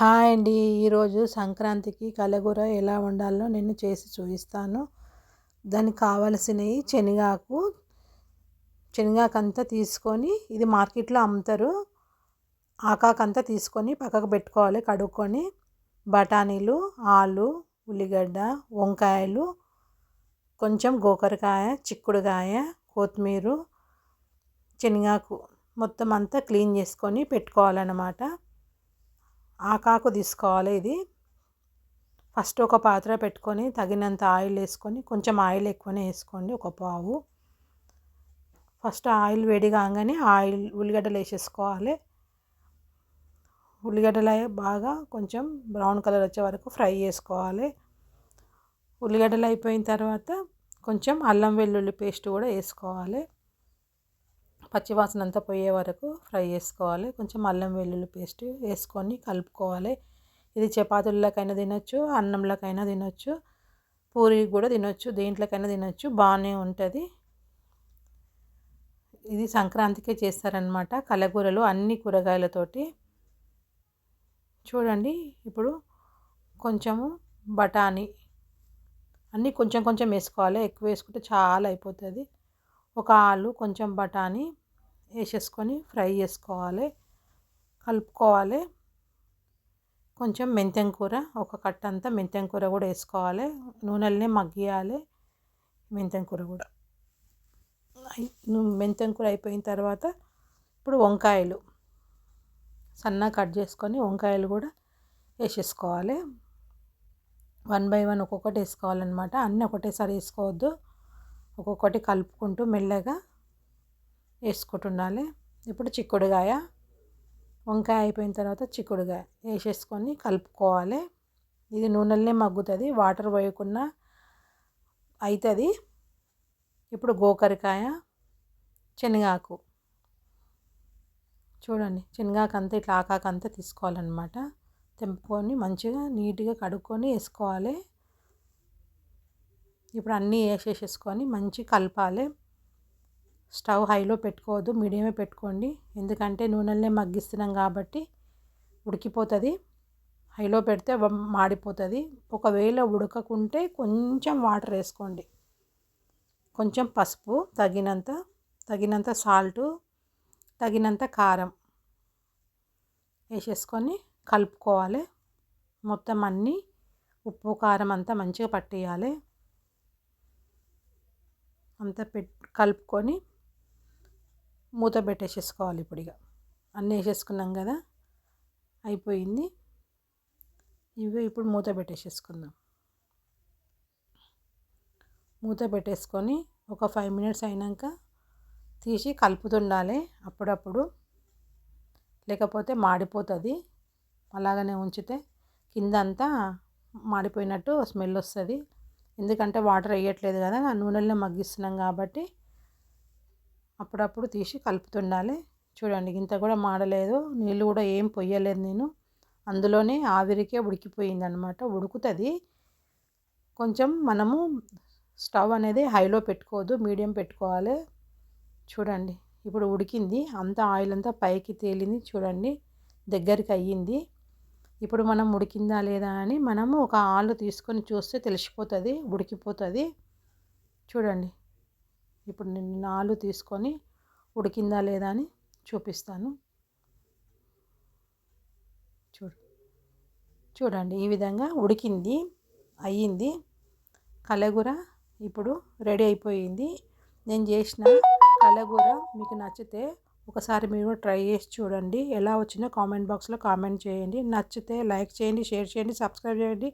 Hi అండి. ఈరోజు సంక్రాంతికి కలగూర ఎలా వండాలో నేను చేసి చూపిస్తాను. దానికి కావలసినవి శనగాకు శనగాకు అంతా తీసుకొని ఇది మార్కెట్లో అమ్ముతారు. ఆకాకంతా అంతా తీసుకొని పక్కకు పెట్టుకోవాలి కడుక్కొని. బఠానీలు ఆలు ఉల్లిగడ్డ వంకాయలు కొంచెం గోకరకాయ చిక్కుడుకాయ కొత్తిమీర శనగాకు మొత్తం అంతా క్లీన్ చేసుకొని పెట్టుకోవాలన్నమాట. ఆకాకు తీసుకోవాలి ఇది. ఫస్ట్ ఒక పాత్ర పెట్టుకొని తగినంత ఆయిల్ వేసుకొని కొంచెం ఆయిల్ ఎక్కువనే వేసుకోండి ఒక పావు. ఫస్ట్ ఆయిల్ వేడి కాగానే ఆయిల్ ఉల్లిగడ్డలు వేసేసుకోవాలి. ఉల్లిగడ్డలు బాగా కొంచెం బ్రౌన్ కలర్ వచ్చే వరకు ఫ్రై చేసుకోవాలి. ఉల్లిగడ్డలు అయిపోయిన తర్వాత కొంచెం అల్లం వెల్లుల్లి పేస్ట్ కూడా వేసుకోవాలి. పచ్చివాసన అంతా పోయే వరకు ఫ్రై చేసుకోవాలి. కొంచెం అల్లం వెల్లుల్లి పేస్ట్ వేసుకొని కలుపుకోవాలి. ఇది చపాతీలకైనా తినొచ్చు అన్నంలోకైనా తినొచ్చు పూరి కూడా తినొచ్చు దేంట్లోకైనా తినొచ్చు. బాగానే ఉంటుంది. ఇది సంక్రాంతికే చేస్తారనమాట కలగూరలు అన్ని కూరగాయలతోటి. చూడండి ఇప్పుడు కొంచెము బఠానీ అన్నీ కొంచెం కొంచెం వేసుకోవాలి. ఎక్కువ వేసుకుంటే చాలా అయిపోతుంది. ఒక ఆలు కొంచెం బఠానీ వేసేసుకొని ఫ్రై చేసుకోవాలి. కలుపుకోవాలి. కొంచెం మెంతెం కూర ఒక కట్ట అంతా మెంతెం కూర కూడా వేసుకోవాలి. నూనెలనే మగ్గియాలి. మెంతెం కూర కూడా. మెంతెం కూర అయిపోయిన తర్వాత ఇప్పుడు వంకాయలు. సన్నగా కట్ చేసుకొని వంకాయలు కూడా వేసేసుకోవాలి. వన్ బై వన్ ఒక్కొక్కటి వేసుకోవాలన్నమాట. అన్నీ ఒకటేసారి వేసుకోవద్దు. ఒక్కొక్కటి కలుపుకుంటూ మెల్లగా వేసుకుంటుండాలి. ఇప్పుడు చిక్కుడుగాయ వంకాయ అయిపోయిన తర్వాత చిక్కుడుగాయ వేసేసుకొని కలుపుకోవాలి. ఇది నూనెలనే మగ్గుతుంది వాటర్ పోయకుండా అవుతుంది ఇప్పుడు గోకరకాయ శనగాకు. చూడండి శనగాకు అంతా ఇట్లా ఆకాకు అంతా తీసుకోవాలన్నమాట. తెంపుకొని మంచిగా నీట్గా కడుక్కొని వేసుకోవాలి. ఇప్పుడు అన్నీ వేసేసేసుకొని మంచి కలపాలి. స్టవ్ హైలో పెట్టుకోవద్దు మీడియమే పెట్టుకోండి. ఎందుకంటే నూనెలనే మగ్గిస్తున్నాం కాబట్టి ఉడికిపోతుంది. హైలో పెడితే మాడిపోతుంది. ఒకవేళ ఉడకకుంటే కొంచెం వాటర్ వేసుకోండి. కొంచెం పసుపు తగినంత తగినంత సాల్టు తగినంత కారం వేసేసుకొని కలుపుకోవాలి. మొత్తం అన్నీ ఉప్పు కారం అంతా మంచిగా పట్టేయాలి. అంతా పెట్ కలుపుకొని మూత పెట్టేసేసుకోవాలి ఇప్పుడు ఇక. అన్నీ వేసేసుకున్నాం కదా అయిపోయింది. ఇవి ఇప్పుడు మూత పెట్టేసేసుకుందాం. మూత పెట్టేసుకొని ఒక ఫైవ్ మినిట్స్ అయినాక తీసి కలుపుతుండాలి అప్పుడప్పుడు. లేకపోతే మాడిపోతుంది. అలాగనే ఉంచితే కింద అంతా మాడిపోయినట్టు స్మెల్ వస్తుంది. ఎందుకంటే వాటర్ వేయట్లేదు కదా నూనెలో మగ్గిస్తున్నాం కాబట్టి అప్పుడప్పుడు తీసి కలుపుతుండాలి. చూడండి ఇంత కూడా మాడలేదు. నీళ్ళు కూడా ఏం పొయ్యలేదు నేను. అందులోనే ఆవిరికే ఉడికిపోయింది అనమాట ఉడుకుతుంది. కొంచెం మనము స్టవ్ అనేది హైలో పెట్టుకోవద్దు మీడియం పెట్టుకోవాలి. చూడండి ఇప్పుడు ఉడికింది. అంతా ఆయిల్ అంతా పైకి తేలింది చూడండి దగ్గరికి అయ్యింది. ఇప్పుడు మనం ఉడికిందా లేదా అని మనము ఒక ఆలు తీసుకొని చూస్తే తెలిసిపోతుంది ఉడికిపోతుంది. చూడండి ఇప్పుడు నేను నాలుగు తీసుకొని ఉడికిందా లేదా అని చూపిస్తాను. చూడు. చూడండి ఈ విధంగా ఉడికింది అయ్యింది. కలగూర ఇప్పుడు రెడీ అయిపోయింది. నేను చేసిన కలగూర మీకు నచ్చితే ఒకసారి మీరు ట్రై చేసి చూడండి. ఎలా వచ్చిందో కామెంట్ బాక్స్లో కామెంట్ చేయండి. నచ్చితే లైక్ చేయండి షేర్ చేయండి సబ్స్క్రైబ్ చేయండి.